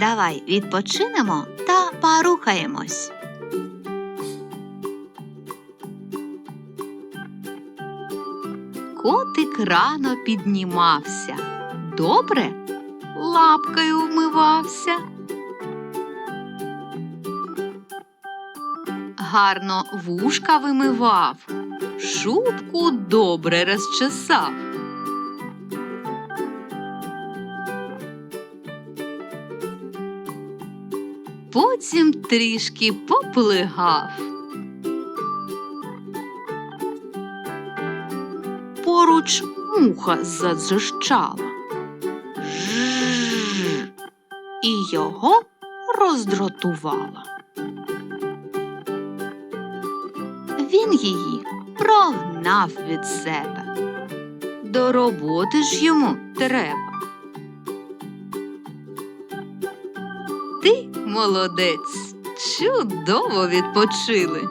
Давай відпочинемо та порухаємось. Котик рано піднімався. Добре лапкою вмивався. Гарно вушка вимивав, шубку добре розчесав. Потім трішки поплигав. Поруч муха задзищала. Жжж. І його роздратувала. Він її прогнав від себе. До роботи ж йому треба. Ти молодець, чудово відпочили.